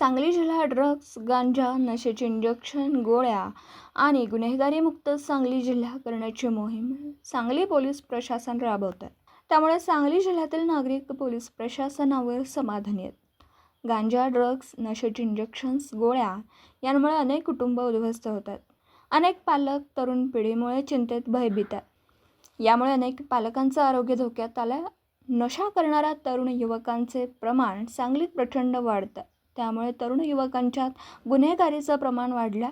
सांगली जिल्हा ड्रग्ज गांजा नशेचे इंजेक्शन गोळ्या आणि गुन्हेगारीमुक्त सांगली जिल्हा करण्याची मोहीम सांगली पोलीस प्रशासन राबवत. आहे त्यामुळे सांगली जिल्ह्यातील नागरिक पोलीस प्रशासनावर समाधानी आहेत. गांजा ड्रग्ज नशेचे इंजेक्शन्स गोळ्या यांमुळे अनेक कुटुंब उद्ध्वस्त होतात. अनेक पालक तरुण पिढीमुळे चिंतेत भयभीत आहेत. यामुळे अनेक पालकांचं आरोग्य धोक्यात आलं नशा करणाऱ्या तरुण युवकांचे प्रमाण सांगलीत प्रचंड वाढतं. त्यामुळे तरुण युवकांच्यात गुन्हेगारीचं प्रमाण वाढलं.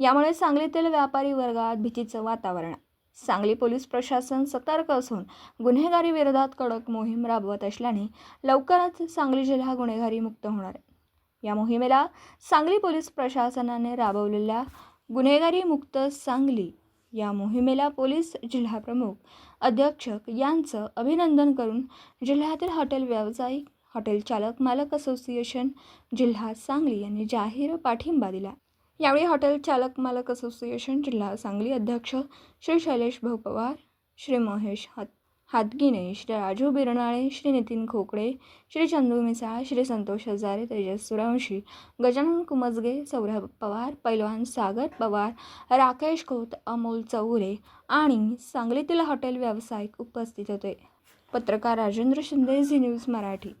यामुळे सांगलीतील व्यापारी वर्गात भीतीचं वातावरण. सांगली पोलीस प्रशासन सतर्क असून गुन्हेगारी विरोधात कडक मोहीम राबवत असल्याने लवकरच सांगली जिल्हा गुन्हेगारी मुक्त होणार. आहे या मोहिमेला सांगली पोलीस प्रशासनाने राबवलेल्या गुन्हेगारी मुक्त सांगली या मोहिमेला पोलीस जिल्हाप्रमुख अध्यक्ष यांचं अभिनंदन करून जिल्ह्यातील हॉटेल व्यावसायिक हॉटेल चालक मालक असोसिएशन जिल्हा सांगली यांनी जाहीर पाठिंबा दिला. यावेळी हॉटेल चालक मालक असोसिएशन जिल्हा सांगली अध्यक्ष श्री शैलेश भाऊ पवार श्री महेश हात हातगिने श्री राजू बिरनाळे श्री नितीन खोकडे श्री चंदू मिसाळ श्री संतोष हजारे तेजस सुरवंशी गजानन कुमजगे सौरभ पवार पैलवान सागर पवार राकेश खोत अमोल चौरे आणि सांगलीतील हॉटेल व्यावसायिक उपस्थित होते. पत्रकार राजेंद्र शिंदे झी न्यूज मराठी.